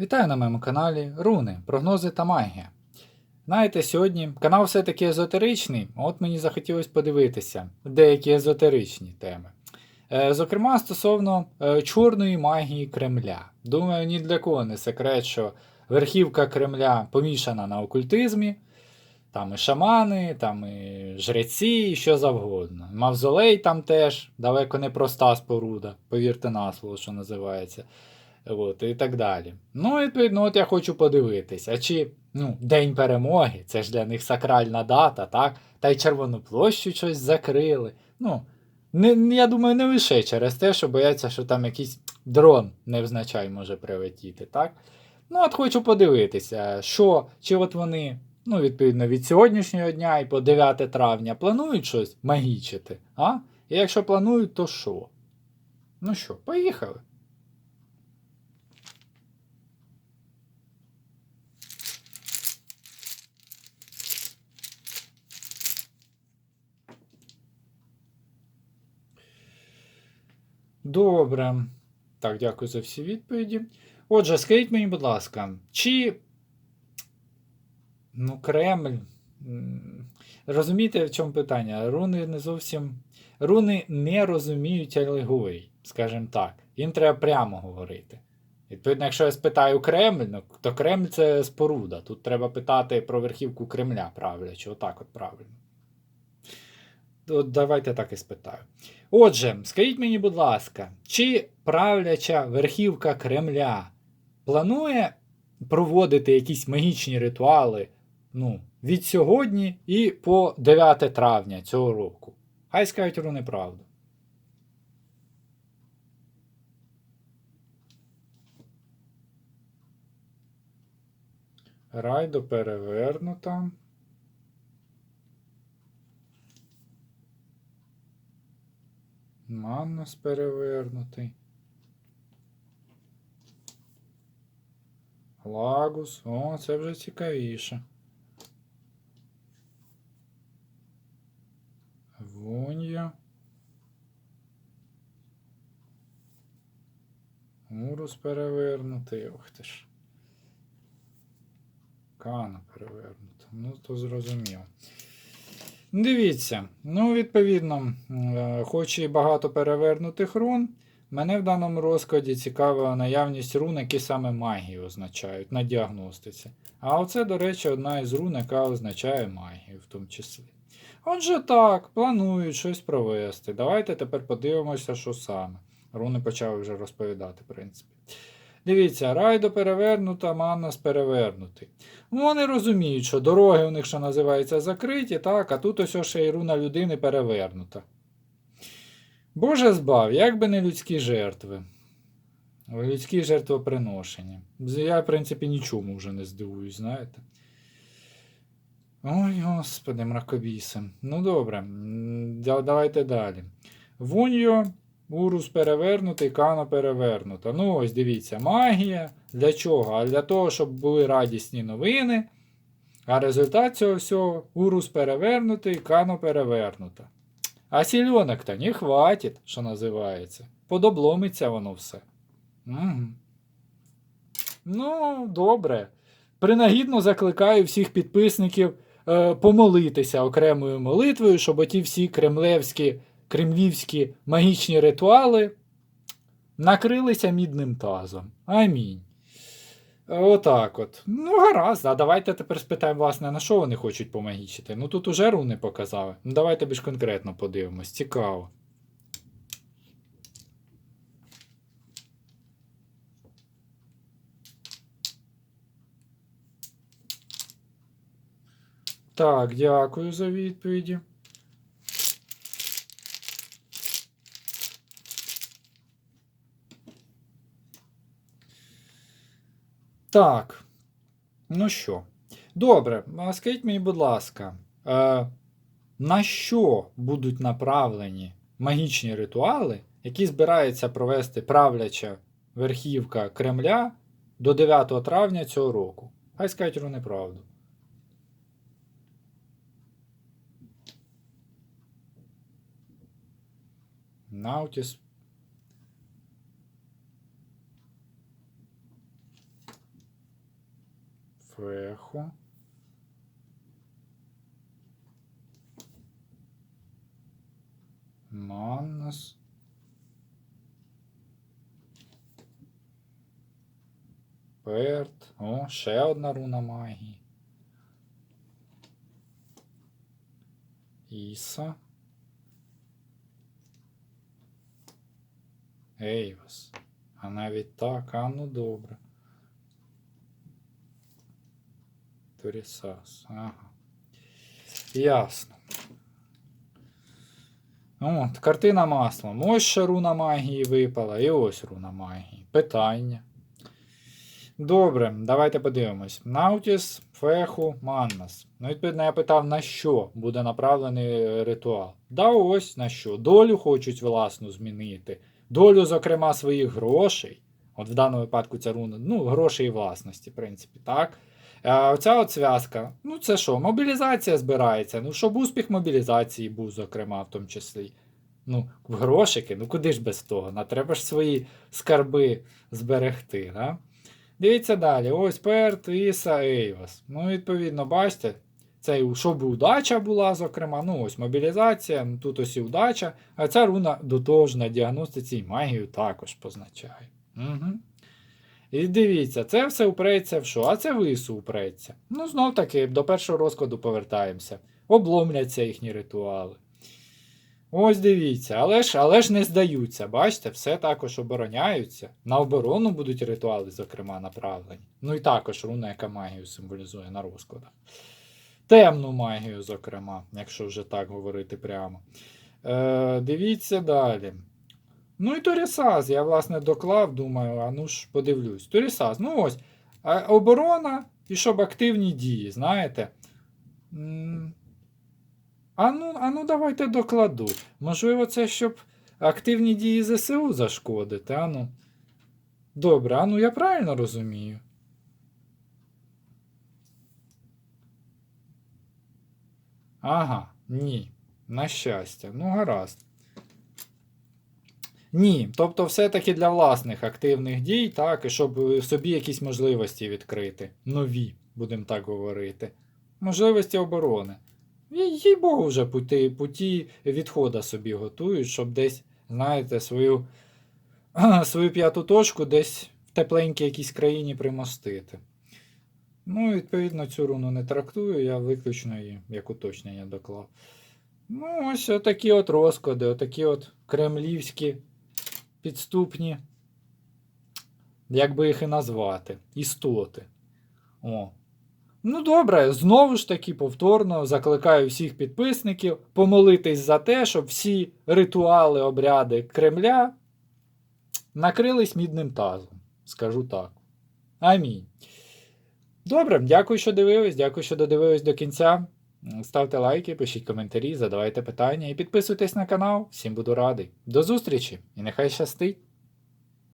Вітаю на моєму каналі Руни, прогнози та магія. Знаєте, сьогодні канал все-таки езотеричний, от мені захотілося подивитися деякі езотеричні теми. Е, Зокрема, стосовно е, чорної магії Кремля. Думаю, ні для кого не секрет, що верхівка Кремля помішана на окультизмі, там і шамани, там і жреці, і що завгодно. Мавзолей там теж далеко не проста споруда, повірте на слово, що називається. От, і так далі. Ну, відповідно, от я хочу подивитися, чи ну, День перемоги, це ж для них сакральна дата, так? Та й Червону площу щось закрили. Ну, не, я думаю, не лише через те, що бояться, що там якийсь дрон невзначай може прилетіти, так? Ну, от хочу подивитися, що, чи от вони, ну, відповідно, від сьогоднішнього дня і по 9 травня планують щось магічити, а? І якщо планують, то що? Ну що, поїхали. Добре. Так, дякую за всі відповіді. Отже, скажіть мені, будь ласка, чи. Ну, Кремль. Розумієте, в чому питання? Руни не зовсім. Руни не розуміють алегорій, скажімо так. Їм треба прямо говорити. Відповідно, якщо я спитаю Кремль, ну, то Кремль це споруда. Тут треба питати про верхівку Кремля правлячу. Отак от правильно. От давайте так і спитаю. Отже, скажіть мені, будь ласка, чи правляча верхівка Кремля планує проводити якісь магічні ритуали ну, від сьогодні і по 9 травня цього року? Хай скажуть руни правду. Райдо перевернута. Маннус перевернутий. Лагус. О, це вже цікавіше. Вунья. Урус перевернутий. Ох ти ж. Кана перевернута. Ну, то зрозуміло. Дивіться, ну, відповідно, е, хоч і багато перевернутих рун, мене в даному розкладі цікавила наявність рун, які саме магію означають на діагностиці. А оце, до речі, одна із рун, яка означає магію в тому числі. Отже, так, планують щось провести. Давайте тепер подивимося, що саме. Руни почали вже розповідати, в принципі. Дивіться, райдо перевернута, маннас перевернутий. Ну, Вони розуміють, що дороги у них, що називається, закриті, так, а тут ось ще й руна людини перевернута. Боже збав, як би не людські жертви. Людські жертвоприношення. Я, в принципі, нічому вже не здивуюсь, знаєте. Ой, господи, мракобіси. Ну добре, давайте далі. Вуньо, урус перевернутий, кано перевернута. Ну, ось дивіться, магія. Для чого? А для того, щоб були радісні новини. А результат цього всього урус перевернутий, кано перевернута. А сільонок-то не хватить, що називається. Подобломиться воно все. Угу. Ну, добре. Принагідно закликаю всіх підписників е, помолитися окремою молитвою, щоб оті всі кремлевські, кремлівські магічні ритуали накрилися мідним тазом. Амінь. Отак от. Ну, гаразд. А давайте тепер спитаємо, власне, на що вони хочуть помагічити. Ну тут уже руни показали. Ну, давайте більш конкретно подивимось. Цікаво. Так, дякую за відповіді. Так. Ну що? Добре, скажіть мені, будь ласка, е, на що будуть направлені магічні ритуали, які збирається провести правляча верхівка Кремля до 9 травня цього року? Хай скажуть руни правду. Наутіс Феху. Маннас. Перт. О, ще одна руна магії. Іса. Ейвас. А навіть так, а ну добре. Торісас. Ага. Ясно. От, картина маслом. Ось ще руна магії випала, і ось руна магії. Питання. Добре, давайте подивимось. Наутіс, Феху, Маннас. Ну, відповідно, я питав, на що буде направлений ритуал. Да ось на що. Долю хочуть власну змінити. Долю, зокрема, своїх грошей. От в даному випадку ця руна, ну, грошей і власності, в принципі, так. Оця от зв'язка, ну це що, мобілізація збирається. Ну, щоб успіх мобілізації був, зокрема, в тому числі. Ну, грошики, ну куди ж без того? На треба ж свої скарби зберегти. Да? Дивіться далі. Ось Перт, Іса, Ейвас. Ну, відповідно, бачите, це щоб удача була, зокрема. Ну, ось мобілізація, ну, тут ось і удача. А ця руна до того ж на діагностиці і магію також позначає. Угу. І дивіться, це все упреться в що? А це вису упреться. Ну, знов таки, до першого розкладу повертаємося. Обломляться їхні ритуали. Ось дивіться, але ж, але ж не здаються, бачите, все також обороняються. На оборону будуть ритуали, зокрема, направлені. Ну і також руна, яка магію символізує на розкладах. Темну магію, зокрема, якщо вже так говорити прямо. Е, Дивіться далі. Ну і Торісаз, я, власне, доклав, думаю, а ну ж подивлюсь. Торісаз, ну ось. а, Оборона і щоб активні дії, знаєте. А ну, а ну давайте докладу. Можливо, це щоб активні дії ЗСУ зашкодити, а ну. Добре, а ну я правильно розумію. Ага, ні. На щастя. Ну, гаразд. Ні, тобто все-таки для власних активних дій, так, і щоб е, собі якісь можливості відкрити. Нові, будемо так говорити. Можливості оборони. Їй, Богу, вже путі, путі відхода собі готують, щоб десь, знаєте, свою, свою п'яту точку десь в тепленькій якійсь країні примостити. Ну, відповідно, цю руну не трактую, я виключно її як уточнення доклав. Ну, ось отакі от розклади, отакі от кремлівські підступні, як би їх і назвати, істоти. О. Ну, добре, знову ж таки, повторно закликаю всіх підписників помолитись за те, щоб всі ритуали, обряди Кремля накрились мідним тазом. Скажу так. Амінь. Добре, дякую, що дивились, дякую, що додивились до кінця. Ставте лайки, пишіть коментарі, задавайте питання і підписуйтесь на канал. Всім буду радий. До зустрічі і нехай щастить!